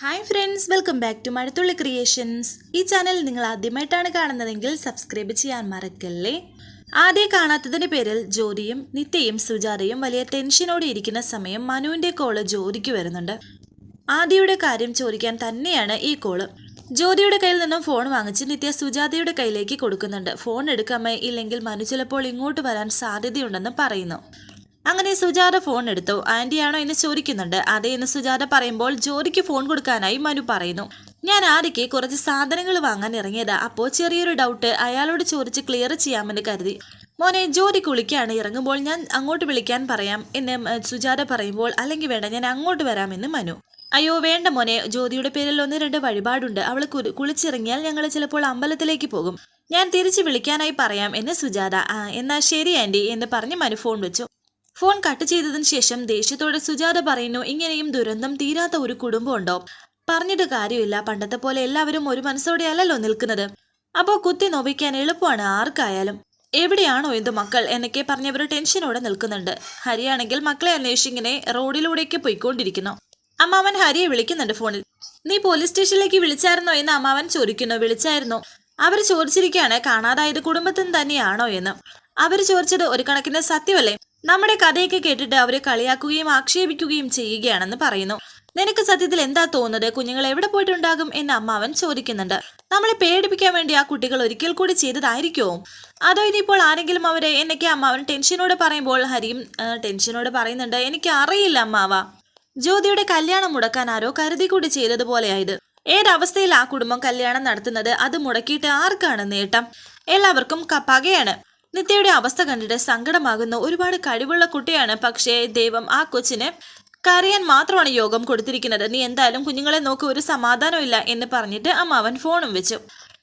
Hi friends welcome back to Mazhathulli creations ഈ channel നിങ്ങൾ ആദ്യമായിട്ടാണ് കാണുന്നതെങ്കിൽ സബ്സ്ക്രൈബ് ചെയ്യാൻ മറക്കല്ലേ? ആദ്യം കാണാത്തതിന്റെ പേരിൽ ജ്യോതിയും നിത്യയും സുജാതയും വലിയ ടെൻഷനോടെ ഇരിക്കുന്ന സമയം മനുവിന്റെ കോൾ ജ്യോതിക്ക് വരുന്നുണ്ട്. ആദ്യയുടെ കാര്യം ചോദിക്കാൻ തന്നെയാണ് ഈ കോൾ ജ്യോതിയുടെ കയ്യിൽ നിന്നും ഫോൺ വാങ്ങിച്ച് നിത്യ സുജാതയുടെ കയ്യിലേക്ക് കൊടുക്കുന്നുണ്ട്. ഫോൺ എടുക്കാമേ ഇല്ലെങ്കിൽ മനു ചിലപ്പോൾ ഇങ്ങോട്ട് വരാൻ സാധ്യതയുണ്ടെന്ന് പറയുന്നു. അങ്ങനെ സുജാത ഫോൺ എടുത്തു. ആന്റിയാണോ എന്ന് ചോദിക്കുന്നുണ്ട്. അതേ എന്ന് സുജാത പറയുമ്പോൾ ജോലിക്ക് ഫോൺ കൊടുക്കാനായി മനു പറയുന്നു. ഞാൻ ആദിക്ക് കുറച്ച് സാധനങ്ങൾ വാങ്ങാൻ ഇറങ്ങിയതാ. അപ്പോൾ ചെറിയൊരു ഡൗട്ട് അയാളോട് ചോദിച്ച് ക്ലിയർ ചെയ്യാമെന്ന് കരുതി. മോനെ ജോലി കുളിക്കാണ്. ഇറങ്ങുമ്പോൾ ഞാൻ അങ്ങോട്ട് വിളിക്കാൻ പറയാം എന്ന് സുജാത പറയുമ്പോൾ അല്ലെങ്കിൽ വേണ്ട ഞാൻ അങ്ങോട്ട് വരാമെന്ന് മനു. അയ്യോ വേണ്ട മോനെ. ജ്യോതിയുടെ പേരിൽ ഒന്ന് രണ്ട് വഴിപാടുണ്ട്. അവൾ കുളിച്ചിറങ്ങിയാൽ ഞങ്ങൾ ചിലപ്പോൾ അമ്പലത്തിലേക്ക് പോകും. ഞാൻ തിരിച്ച് വിളിക്കാനായി പറയാം എന്ന് സുജാത ആ എന്നാ ശരി ആന്റി എന്ന് പറഞ്ഞ് മനു ഫോൺ വെച്ചു. ഫോൺ കട്ട് ചെയ്തതിന് ശേഷം ദേഷ്യത്തോടെ സുജാത പറയുന്നു ഇങ്ങനെയും ദുരന്തം തീരാത്ത ഒരു കുടുംബമുണ്ടോ? പറഞ്ഞിട്ട് കാര്യമില്ല. പണ്ടത്തെ പോലെ എല്ലാവരും ഒരു മനസ്സോടെയല്ലല്ലോ നിൽക്കുന്നത്. അപ്പോൾ കുത്തി നോവിക്കാൻ എളുപ്പമാണ് ആർക്കായാലും. എവിടെയാണോ എന്ത് മക്കൾ? എന്നൊക്കെ പറഞ്ഞവർ ടെൻഷനോടെ നിൽക്കുന്നുണ്ട്. ഹരിയാണെങ്കിൽ മക്കളെ അന്വേഷിച്ചിങ്ങനെ റോഡിലൂടെയൊക്കെ പോയിക്കൊണ്ടിരിക്കുന്നു. അമ്മാവൻ ഹരിയെ വിളിക്കുന്നുണ്ട് ഫോണിൽ. നീ പോലീസ് സ്റ്റേഷനിലേക്ക് വിളിച്ചായിരുന്നോ? എന്ന് അമ്മാവൻ ചോദിക്കുന്നു. വിളിച്ചായിരുന്നു. അവർ ചോദിച്ചിരിക്കുകയാണ് കാണാതായത് കുടുംബത്തിന് തന്നെയാണോ എന്ന്. അവർ ചോദിച്ചത് ഒരു കണക്കിന് സത്യമല്ലേ? നമ്മുടെ കഥയൊക്കെ കേട്ടിട്ട് അവരെ കളിയാക്കുകയും ആക്ഷേപിക്കുകയും ചെയ്യുകയാണെന്ന് പറയുന്നു. നിനക്ക് സത്യത്തിൽ എന്താ തോന്നുന്നത്? കുഞ്ഞുങ്ങൾ എവിടെ പോയിട്ടുണ്ടാകും എന്ന് അമ്മാവൻ ചോദിക്കുന്നുണ്ട്. നമ്മളെ പേടിപ്പിക്കാൻ വേണ്ടി ആ കുട്ടികൾ ഒരിക്കൽ കൂടി ചെയ്തതായിരിക്കോ അതോ ഇനിയിപ്പോൾ ആരെങ്കിലും അവരെ എന്നൊക്കെ അമ്മാവൻ ടെൻഷനോട് പറയുമ്പോൾ ഹരിയും ടെൻഷനോട് പറയുന്നുണ്ട് എനിക്ക് അറിയില്ല അമ്മാവ. ജ്യോതിയുടെ കല്യാണം മുടക്കാൻ ആരോ കരുതി കൂടി ചെയ്തതുപോലെയായത്. ഏതവസ്ഥയിൽ ആ കുടുംബം കല്യാണം നടത്തുന്നത്? അത് മുടക്കിയിട്ട് ആർക്കാണ് നേട്ടം? എല്ലാവർക്കും ക- പകയാണ്. നിത്യയുടെ അവസ്ഥ കണ്ടിട്ട് സങ്കടമാകുന്ന ഒരുപാട് കഴിവുള്ള കുട്ടിയാണ്. പക്ഷേ ദൈവം ആ കൊച്ചിന് കരയാൻ മാത്രമാണ് യോഗം കൊടുത്തിരിക്കുന്നത്. നീ എന്തായാലും കുഞ്ഞുങ്ങളെ നോക്ക് ഒരു സമാധാനമില്ല എന്ന് പറഞ്ഞിട്ട് അമ്മാവൻ ഫോണും വെച്ചു.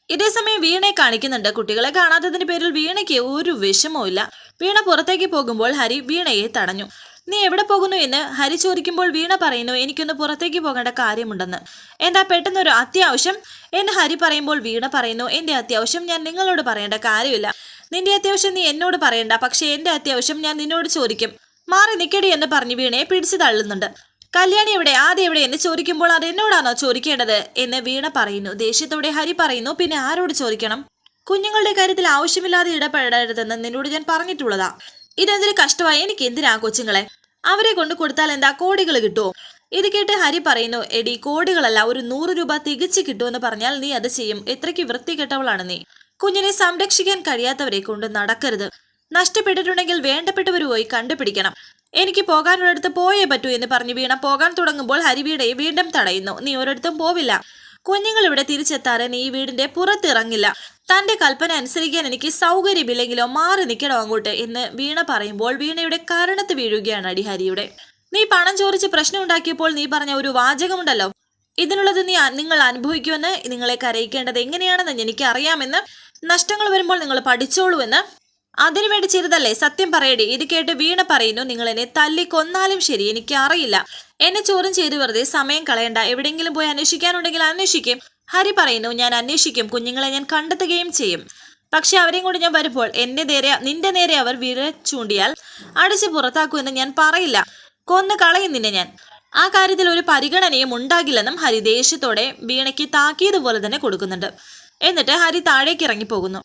ഇതേസമയം വീണയെ കാണിക്കുന്നുണ്ട്. കുട്ടികളെ കാണാത്തതിന്റെ പേരിൽ വീണയ്ക്ക് ഒരു വിഷമവും വീണ പുറത്തേക്ക് പോകുമ്പോൾ ഹരി വീണയെ തടഞ്ഞു. നീ എവിടെ പോകുന്നു എന്ന് ഹരി ചോദിക്കുമ്പോൾ വീണ പറയുന്നു എനിക്കൊന്ന് പുറത്തേക്ക് പോകേണ്ട കാര്യമുണ്ടെന്ന്. എന്താ പെട്ടെന്നൊരു അത്യാവശ്യം? എന്ന് ഹരി പറയുമ്പോൾ വീണ പറയുന്നു എന്റെ അത്യാവശ്യം ഞാൻ നിങ്ങളോട് പറയേണ്ട കാര്യമില്ല. നിന്റെ അത്യാവശ്യം നീ എന്നോട് പറയണ്ട. പക്ഷെ എന്റെ അത്യാവശ്യം ഞാൻ നിന്നോട് ചോദിക്കും. മാറി നിക്കടി എന്ന് പറഞ്ഞു വീണയെ പിടിച്ചു തള്ളുന്നുണ്ട്. കല്യാണി എവിടെ? ആദ്യം എവിടെ എന്ന് ചോദിക്കുമ്പോൾ അത് എന്നോടാണോ ചോദിക്കേണ്ടത്? എന്ന് വീണ പറയുന്നു. ദേഷ്യത്തോടെ ഹരി പറയുന്നു പിന്നെ ആരോട് ചോദിക്കണം? കുഞ്ഞുങ്ങളുടെ കാര്യത്തിൽ ആവശ്യമില്ലാതെ ഇടപെടരുതെന്ന് നിന്നോട് ഞാൻ പറഞ്ഞിട്ടുള്ളതാ. ഇതെന്തൊരു കഷ്ടമായി. എനിക്ക് എന്തിനാ കൊച്ചുങ്ങളെ? അവരെ കൊണ്ട് കൊടുത്താൽ എന്താ കോടികൾ കിട്ടുമോ ഇത് കേട്ട് ഹരി പറയുന്നു എടി കോടികളല്ല. ഒരു നൂറ് രൂപ തികച്ചു കിട്ടുമെന്ന് പറഞ്ഞാൽ നീ അത് ചെയ്യും. എത്രയ്ക്ക് വൃത്തികെട്ടവളാണ് നീ? കുഞ്ഞിനെ സംരക്ഷിക്കാൻ കഴിയാത്തവരെ കൊണ്ട് നടക്കരുത്. നഷ്ടപ്പെട്ടിട്ടുണ്ടെങ്കിൽ വേണ്ടപ്പെട്ടവർ പോയി കണ്ടുപിടിക്കണം. എനിക്ക് പോകാനൊരിടത്ത് പോയേ പറ്റൂ എന്ന് പറഞ്ഞു വീണ പോകാൻ തുടങ്ങുമ്പോൾ ഹരിവീടെ വീണ്ടും തടയുന്നു. നീ ഒരിടത്തും പോവില്ല. കുഞ്ഞുങ്ങൾ ഇവിടെ തിരിച്ചെത്താതെ നീ വീടിന്റെ പുറത്തിറങ്ങില്ല തന്റെ കൽപ്പന അനുസരിക്കാൻ എനിക്ക് സൗകര്യമില്ലെങ്കിലോ മാറി നിൽക്കണോ അങ്ങോട്ട്? എന്ന് വീണ പറയുമ്പോൾ വീണയുടെ കാരണത്ത് വീഴുകയാണ് അടിഹരിയുടെ നീ പണം ചോദിച്ച് പ്രശ്നം ഉണ്ടാക്കിയപ്പോൾ നീ പറഞ്ഞ ഒരു വാചകമുണ്ടല്ലോ. ഇതിനുള്ളത് നീ നിങ്ങൾ അനുഭവിക്കുമെന്ന് നിങ്ങളെ കരയിക്കേണ്ടത് എങ്ങനെയാണെന്ന് എനിക്ക് അറിയാമെന്ന് നഷ്ടങ്ങൾ വരുമ്പോൾ നിങ്ങൾ പഠിച്ചോളൂ എന്ന് അതിനുവേണ്ടി ചെയ്തതല്ലേ? സത്യം പറയടി. ഇത് കേട്ട് വീണ പറയുന്നു നിങ്ങൾ എന്നെ തല്ലി കൊന്നാലും ശരി എനിക്ക് അറിയില്ല. എന്നെ ചോദ്യം ചെയ്ത് വെറുതെ സമയം കളയണ്ട. എവിടെയെങ്കിലും പോയി അന്വേഷിക്കാനുണ്ടെങ്കിൽ അന്വേഷിക്കും. ഹരി പറയുന്നു ഞാൻ അന്വേഷിക്കും. കുഞ്ഞുങ്ങളെ ഞാൻ കണ്ടെത്തുകയും ചെയ്യും. പക്ഷെ അവരെയും കൂടി ഞാൻ വരുമ്പോൾ എന്റെ നേരെ നിന്റെ നേരെ അവർ വിരൽ ചൂണ്ടിയാൽ അടിച്ച് പുറത്താക്കുമെന്ന് ഞാൻ പറയില്ല. കൊന്നു കളയും നിന്നെ ഞാൻ. ആ കാര്യത്തിൽ ഒരു പരിഗണനയും ഉണ്ടാകില്ലെന്നും ഹരി ദേഷ്യത്തോടെ വീണയ്ക്ക് താക്കിയതുപോലെ തന്നെ കൊടുക്കുന്നുണ്ട്. എന്നിട്ട് ഹരി താഴേക്ക് ഇറങ്ങിപ്പോകുന്നു.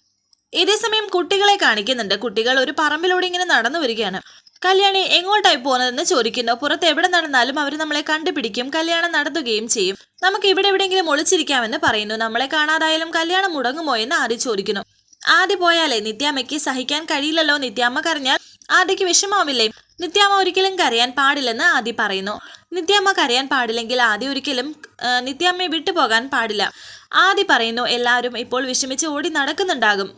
ഇതേസമയം കുട്ടികളെ കാണിക്കുന്നുണ്ട്. കുട്ടികൾ ഒരു പറമ്പിലൂടെ ഇങ്ങനെ നടന്നു വരികയാണ്. കല്യാണി എങ്ങോട്ടായി പോകുന്നതെന്ന് ചോദിക്കുന്നു. പുറത്ത് എവിടെ നടന്നാലും അവർ നമ്മളെ കണ്ടുപിടിക്കും കല്യാണം നടത്തുകയും ചെയ്യും. നമുക്ക് ഇവിടെ എവിടെയെങ്കിലും ഒളിച്ചിരിക്കാമെന്ന് പറയുന്നു. നമ്മളെ കാണാതായാലും കല്യാണം മുടങ്ങുമോ എന്ന് ആദ്യം ചോദിക്കുന്നു. ആദ്യ പോയാലേ നിത്യാമ്മയ്ക്ക് സഹിക്കാൻ കഴിയില്ലല്ലോ നിത്യാമ്മ കരഞ്ഞാൽ ആദ്യക്ക് വിഷമാവില്ലേ നിത്യാമ്മ ഒരിക്കലും കരയാൻ പാടില്ലെന്ന് ആദ്യ പറയുന്നു. നിത്യാമ്മ കരയാൻ പാടില്ലെങ്കിൽ ആദ്യ ഒരിക്കലും നിത്യാമ്മയെ വിട്ടുപോകാൻ പാടില്ല. ആദ്യ പറയുന്നു എല്ലാവരും ഇപ്പോൾ വിഷമിച്ച് ഓടി നടക്കുന്നുണ്ടാകും.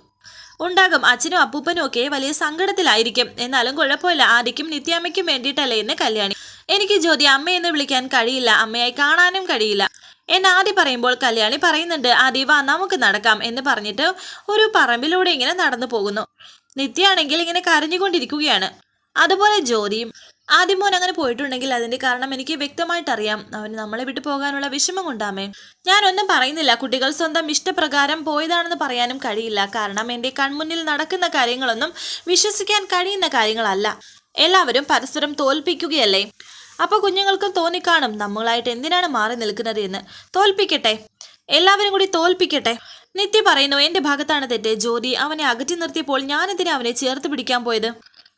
ഉണ്ടാകും. അച്ഛനും അപ്പൂപ്പനും ഒക്കെ വലിയ സങ്കടത്തിലായിരിക്കും. എന്നാലും കുഴപ്പമില്ല. ആദിക്കും നിത്യാമ്മയ്ക്കും വേണ്ടിയിട്ടല്ലേ എന്ന് കല്യാണി. എനിക്ക് ജ്യോതി അമ്മയെന്ന് വിളിക്കാൻ കഴിയില്ല. അമ്മയായി കാണാനും കഴിയില്ല. എന്ന് ആദ്യം പറയുമ്പോൾ കല്യാണി പറയുന്നുണ്ട് ആദ്യ വാ നമുക്ക് നടക്കാം എന്ന് പറഞ്ഞിട്ട് ഒരു പറമ്പിലൂടെ ഇങ്ങനെ നടന്നു പോകുന്നു. നിത്യാണെങ്കിൽ ഇങ്ങനെ കരഞ്ഞുകൊണ്ടിരിക്കുകയാണ്. അതുപോലെ ജ്യോതിയും ആദ്യം മോൻ അങ്ങനെ പോയിട്ടുണ്ടെങ്കിൽ അതിന്റെ കാരണം എനിക്ക് വ്യക്തമായിട്ട് അറിയാം അവന് നമ്മളെ വിട്ടു പോകാനുള്ള വിഷമം കൊണ്ടാമേ. ഞാനൊന്നും പറയുന്നില്ല. കുട്ടികൾ സ്വന്തം ഇഷ്ടപ്രകാരം പോയതാണെന്ന് പറയാനും കഴിയില്ല. കാരണം എന്റെ കൺമുന്നിൽ നടക്കുന്ന കാര്യങ്ങളൊന്നും വിശ്വസിക്കാൻ കഴിയുന്ന കാര്യങ്ങളല്ല. എല്ലാവരും പരസ്പരം തോൽപ്പിക്കുകയല്ലേ? അപ്പോൾ കുഞ്ഞുങ്ങൾക്കും തോന്നിക്കാണും. നമ്മളായിട്ട് എന്തിനാണ് മാറി നിൽക്കുന്നത് എന്ന്. തോൽപ്പിക്കട്ടെ. എല്ലാവരും കൂടി തോൽപ്പിക്കട്ടെ. നിത്യ പറയുന്നു എന്റെ ഭാഗത്താണ് തെറ്റ്. ജ്യോതി അവനെ അകറ്റി നിർത്തിയപ്പോൾ ഞാൻ എന്തിനാ അവനെ ചേർത്ത് പിടിക്കാൻ പോയത്?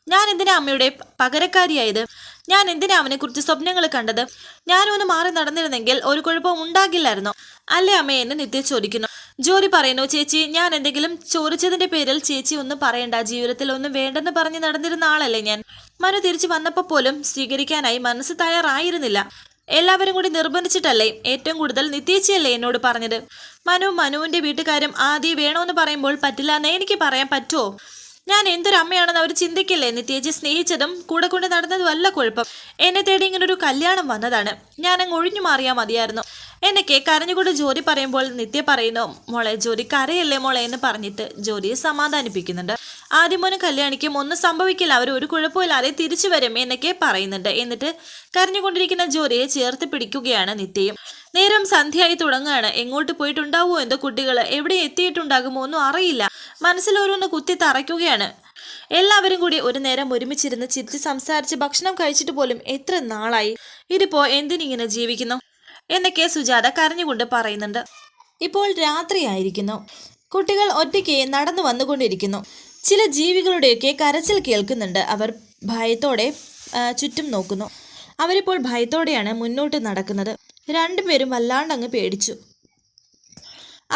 ഞാൻ എന്തിനാ അമ്മയുടെ പകരക്കാരിയായത്? ഞാൻ എന്തിനാ അവനെ കുറിച്ച് സ്വപ്നങ്ങൾ കണ്ടത്? ഞാനൊന്ന് മാറി നടന്നിരുന്നെങ്കിൽ ഒരു കുഴപ്പവും ഉണ്ടാകില്ലായിരുന്നു? അല്ലേ അമ്മ? എന്നെ നിത്യ ചോദിക്കുന്നു. ജോലി പറയുന്നു ചേച്ചി ഞാൻ എന്തെങ്കിലും ചോദിച്ചതിന്റെ പേരിൽ ചേച്ചി ഒന്നും പറയണ്ട. ജീവിതത്തിൽ ഒന്നും വേണ്ടെന്ന് പറഞ്ഞ് നടന്നിരുന്ന ആളല്ലേ ഞാൻ. മനു തിരിച്ചു വന്നപ്പോൾ പോലും സ്വീകരിക്കാനായി മനസ്സ് തയ്യാറായിരുന്നില്ല. എല്ലാവരും കൂടി നിർബന്ധിച്ചിട്ടല്ലേ ഏറ്റവും കൂടുതൽ നിത്യേച്ചിയല്ലേ എന്നോട് പറഞ്ഞത്? മനു മനുവിന്റെ വീട്ടുകാരും ആദ്യം വേണമെന്ന് പറയുമ്പോൾ പറ്റില്ല എന്ന് എനിക്ക് പറയാൻ പറ്റുമോ ഞാൻ എന്തൊരു അമ്മയാണെന്ന് അവർ ചിന്തിക്കില്ലേ? നിത്യേച്ചി സ്നേഹിച്ചതും കൂടെ കൊണ്ട് നടന്നതും അല്ല കുഴപ്പം. എന്നെ തേടി ഇങ്ങനെ ഒരു കല്യാണം വന്നതാണ്. ഞാൻ അങ്ങ് ഒഴിഞ്ഞു മാറിയാൽ മതിയായിരുന്നു. എന്നൊക്കെ കരഞ്ഞുകൊണ്ട് ജോലി പറയുമ്പോൾ നിത്യ പറയുന്നു മോളെ ജോലി കരയല്ലേ മോളെ? എന്ന് പറഞ്ഞിട്ട് ജോലിയെ സമാധാനിപ്പിക്കുന്നുണ്ട്. ആദ്യം മോനും കല്യാണിക്കും ഒന്നും സംഭവിക്കില്ല. അവർ ഒരു കുഴപ്പമില്ലാതെ തിരിച്ചു വരും എന്നൊക്കെ പറയുന്നുണ്ട്. എന്നിട്ട് കരഞ്ഞുകൊണ്ടിരിക്കുന്ന ജോലിയെ ചേർത്ത് പിടിക്കുകയാണ് നിത്യയും. നേരം സന്ധ്യയായി തുടങ്ങുകയാണ്. എങ്ങോട്ട് പോയിട്ടുണ്ടാവുമോ എന്തോ കുട്ടികൾ എവിടെ എത്തിയിട്ടുണ്ടാകുമോ ഒന്നും അറിയില്ല. മനസ്സിലോരോന്ന് കുത്തി തറയ്ക്കുകയാണ്. എല്ലാവരും കൂടി ഒരു നേരം ഒരുമിച്ചിരുന്ന് ചിരിച്ച് സംസാരിച്ച് ഭക്ഷണം കഴിച്ചിട്ട് പോലും എത്ര നാളായി? ഇതിപ്പോ എന്തിനിങ്ങനെ ജീവിക്കുന്നു? എന്നൊക്കെ സുജാത കരഞ്ഞുകൊണ്ട് പറയുന്നുണ്ട്. ഇപ്പോൾ രാത്രിയായിരിക്കുന്നു. കുട്ടികൾ ഒറ്റയ്ക്ക് നടന്നു വന്നുകൊണ്ടിരിക്കുന്നു. ചില ജീവികളുടെയൊക്കെ കരച്ചിൽ കേൾക്കുന്നുണ്ട്. അവർ ഭയത്തോടെ ചുറ്റും നോക്കുന്നു. അവരിപ്പോൾ ഭയത്തോടെയാണ് മുന്നോട്ട് നടക്കുന്നത്. രണ്ടുപേരും വല്ലാണ്ട് അങ്ങ് പേടിച്ചു.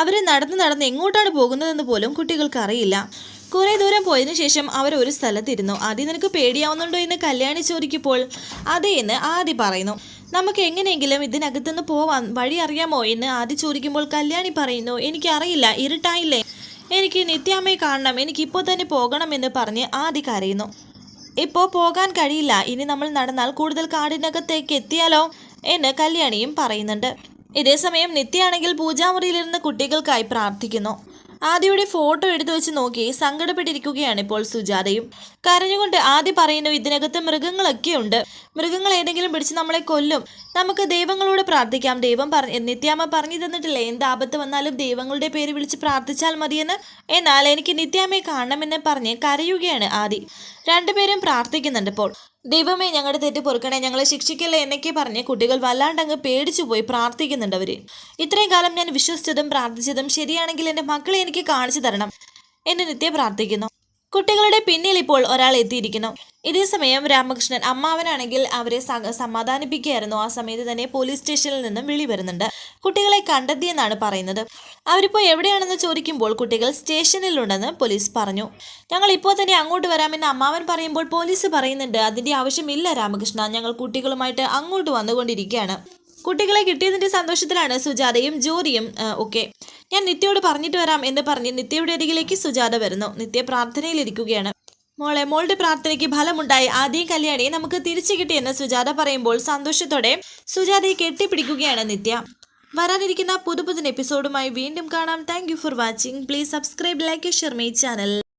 അവർ നടന്ന് നടന്ന് എങ്ങോട്ടാണ് പോകുന്നതെന്ന് പോലും കുട്ടികൾക്ക് അറിയില്ല. കുറെ ദൂരം പോയതിനു ശേഷം അവർ ഒരു സ്ഥലത്തിരുന്നു. ആദ്യം നിനക്ക് പേടിയാവുന്നുണ്ടോ എന്ന് കല്യാണി ചോദിക്കുമ്പോൾ അതേ എന്ന് ആദി പറയുന്നു. നമുക്ക് എങ്ങനെയെങ്കിലും ഇതിനകത്തുനിന്ന് പോവാൻ വഴി അറിയാമോ? എന്ന് ആദി ചോദിക്കുമ്പോൾ കല്യാണി പറയുന്നു എനിക്കറിയില്ല ഇരുട്ടായില്ലേ? എനിക്ക് നിത്യാമ്മയെ കാണണം എനിക്കിപ്പോൾ തന്നെ പോകണമെന്ന് പറഞ്ഞ് ആദി കരയുന്നു. ഇപ്പോൾ പോകാൻ കഴിയില്ല. ഇനി നമ്മൾ നടന്നാൽ കൂടുതൽ കാടിനകത്തേക്ക് എത്തിയാലോ എന്ന് കല്യാണിയും പറയുന്നുണ്ട്. ഇതേസമയം നിത്യയാണെങ്കിൽ പൂജാമുറിയിലിരുന്ന് കുട്ടികൾക്കായി പ്രാർത്ഥിക്കുന്നു. ആദിയുടെ ഫോട്ടോ എടുത്തു വെച്ച് നോക്കി സങ്കടപ്പെട്ടിരിക്കുകയാണ് ഇപ്പോൾ സുജാതയും. കരഞ്ഞുകൊണ്ട് ആദ്യ പറയുന്നു ഇതിനകത്ത് മൃഗങ്ങളൊക്കെ ഉണ്ട്. മൃഗങ്ങൾ ഏതെങ്കിലും പിടിച്ച് നമ്മളെ കൊല്ലും. നമുക്ക് ദൈവങ്ങളോട് പ്രാർത്ഥിക്കാം. ദൈവം പറഞ്ഞ നിത്യാമ്മ പറഞ്ഞു തന്നിട്ടില്ലേ എന്ത് ആപത്ത് വന്നാലും ദൈവങ്ങളുടെ പേര് വിളിച്ച് പ്രാർത്ഥിച്ചാൽ മതിയെന്ന്? എന്നാൽ എനിക്ക് നിത്യാമ്മയെ കാണണമെന്ന് പറഞ്ഞ് കരയുകയാണ് ആദി. രണ്ടുപേരും പ്രാർത്ഥിക്കുന്നുണ്ട് ഇപ്പോൾ. ദൈവമേ ഞങ്ങളുടെ തെറ്റ് പൊറുക്കണേ. ഞങ്ങളെ ശിക്ഷിക്കല്ലേ എന്നൊക്കെ പറഞ്ഞ് കുട്ടികൾ വല്ലാണ്ടങ്ങ് പേടിച്ചു പോയി പ്രാർത്ഥിക്കുന്നുണ്ട് അവർ. ഇത്രയും കാലം ഞാൻ വിശ്വസിച്ചതും പ്രാർത്ഥിച്ചതും ശരിയാണെങ്കിൽ എന്റെ മക്കളെ എനിക്ക് കാണിച്ചു തരണം എന്നെ നിത്യം പ്രാർത്ഥിക്കുന്നു. കുട്ടികളുടെ പിന്നിൽ ഇപ്പോൾ ഒരാൾ എത്തിയിരിക്കുന്നു. ഇതേ സമയം രാമകൃഷ്ണൻ അമ്മാവനാണെങ്കിൽ അവരെ സമാധാനിപ്പിക്കുകയായിരുന്നു. ആ സമയത്ത് തന്നെ പോലീസ് സ്റ്റേഷനിൽ നിന്നും വിളി വരുന്നുണ്ട്. കുട്ടികളെ കണ്ടെത്തിയെന്നാണ് പറയുന്നത്. അവരിപ്പോൾ എവിടെയാണെന്ന് ചോദിക്കുമ്പോൾ കുട്ടികൾ സ്റ്റേഷനിലുണ്ടെന്ന് പോലീസ് പറഞ്ഞു. ഞങ്ങൾ ഇപ്പോൾ തന്നെ അങ്ങോട്ട് വരാമെന്ന് അമ്മാവൻ പറയുമ്പോൾ പോലീസ് പറയുന്നുണ്ട്. അതിന്റെ ആവശ്യമില്ല രാമകൃഷ്ണ. ഞങ്ങൾ കുട്ടികളുമായിട്ട് അങ്ങോട്ട് വന്നുകൊണ്ടിരിക്കുകയാണ്. കുട്ടികളെ കിട്ടിയതിന്റെ സന്തോഷത്തിലാണ് സുജാതയും ജോറിയും ഒക്കെ ഞാൻ നിത്യയോട് പറഞ്ഞിട്ട് വരാം എന്ന് പറഞ്ഞ് നിത്യയുടെ അരികിലേക്ക് സുജാത വരുന്നു. നിത്യ പ്രാർത്ഥനയിലിരിക്കുകയാണ്. മോളെ മോളുടെ പ്രാർത്ഥനയ്ക്ക് ഫലമുണ്ടായി. ആദ്യം കല്യാണിയെ നമുക്ക് തിരിച്ചു കിട്ടിയെന്ന് സുജാത പറയുമ്പോൾ സന്തോഷത്തോടെ സുജാതയെ കെട്ടിപ്പിടിക്കുകയാണ് നിത്യ. വരാനിരിക്കുന്ന പുതുപുതിൻ എപ്പിസോഡുമായി വീണ്ടും കാണാം. Thank for watching please subscribe like share my channel